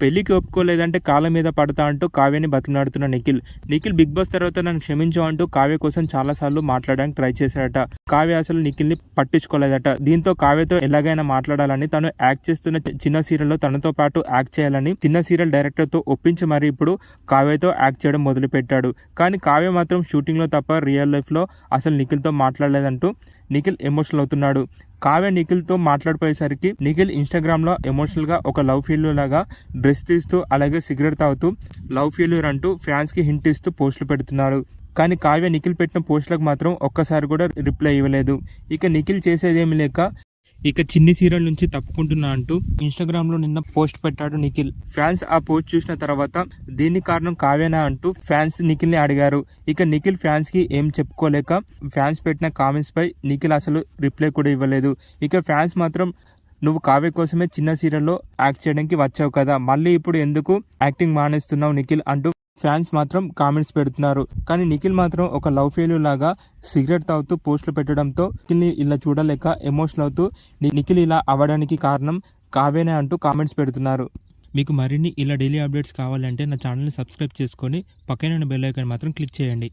పెళ్ళికి ఒప్పుకోలేదంటే కాళ్ళ మీద పడతా అంటూ కావ్యని బతిమలాడుతున్న నిఖిల్. నిఖిల్ బిగ్ బాస్ తర్వాత నన్ను క్షమించు అంటూ కావ్య కోసం చాలాసార్లు మాట్లాడడానికి ట్రై చేశాడట. కావ్య అసలు నిఖిల్ని పట్టించుకోలేదట. దీంతో కావ్యతో ఎలాగైనా మాట్లాడాలని తను యాక్ట్ చేస్తున్న చిన్న సీరియల్లో తనతో పాటు యాక్ట్ చేయాలని చిన్న సీరియల్ డైరెక్టర్తో ఒప్పించి మరి ఇప్పుడు కావ్యతో యాక్ట్ చేయడం మొదలుపెట్టాడు. కానీ కావ్య మాత్రం షూటింగ్లో తప్ప రియల్ లైఫ్లో అసలు నిఖిల్తో మాట్లాడలేదంటూ నిఖిల్ ఎమోషనల్ అవుతున్నాడు. కావ్య నిఖిల్తో మాట్లాడిపోయేసరికి నిఖిల్ ఇన్స్టాగ్రామ్లో ఎమోషనల్గా ఒక లవ్ ఫెయిల్యూర్ లాగా డ్రెస్ తీస్తూ అలాగే సిగరెట్ తాగుతూ లవ్ ఫీల్యూర్ అంటూ ఫ్యాన్స్కి హింట్ ఇస్తూ పోస్టులు పెడుతున్నాడు కానీ కావ్య నిఖిల్ పెట్టిన పోస్టులకు మాత్రం ఒక్కసారి కూడా రిప్లై ఇవ్వలేదు. ఇక నిఖిల్ చేసేదేమి లేక ఇక చిన్ని సీరియల్ నుంచి తప్పుకుంటున్నా అంటూ ఇన్స్టాగ్రామ్లో నిన్న పోస్ట్ పెట్టాడు నిఖిల్. ఫ్యాన్స్ ఆ పోస్ట్ చూసిన తర్వాత దీనికి కారణం కావేనా అంటూ ఫ్యాన్స్ నిఖిల్ని అడిగారు. ఇక నిఖిల్ ఫ్యాన్స్కి ఏం చెప్పుకోలేక ఫ్యాన్స్ పెట్టిన కామెంట్స్ పై నిఖిల్ అసలు రిప్లై కూడా ఇవ్వలేదు. ఇక ఫ్యాన్స్ మాత్రం నువ్వు కావ్య కోసమే చిన్న సీరియల్లో యాక్ట్ చేయడానికి వచ్చావు కదా మళ్ళీ ఇప్పుడు ఎందుకు యాక్టింగ్ మానేస్తున్నావు నిఖిల్? అంటూ ఫ్యాన్స్ మాత్రం కామెంట్స్ పెడుతున్నారు. కానీ నిఖిల్ మాత్రం ఒక లవ్ ఫెయిల్యూర్ లాగా సిగరెట్ తాగుతూ పోస్టులు పెట్టడంతో నిఖిల్ని ఇలా చూడలేక ఎమోషనల్ అవుతూ నిఖిల్ ఇలా అవ్వడానికి కారణం కావేనే అంటూ కామెంట్స్ పెడుతున్నారు. మీకు మరిన్ని ఇలా డైలీ అప్డేట్స్ కావాలంటే నా ఛానల్ని సబ్స్క్రైబ్ చేసుకొని పక్కన బెల్ ఐకాన్ మాత్రం క్లిక్ చేయండి.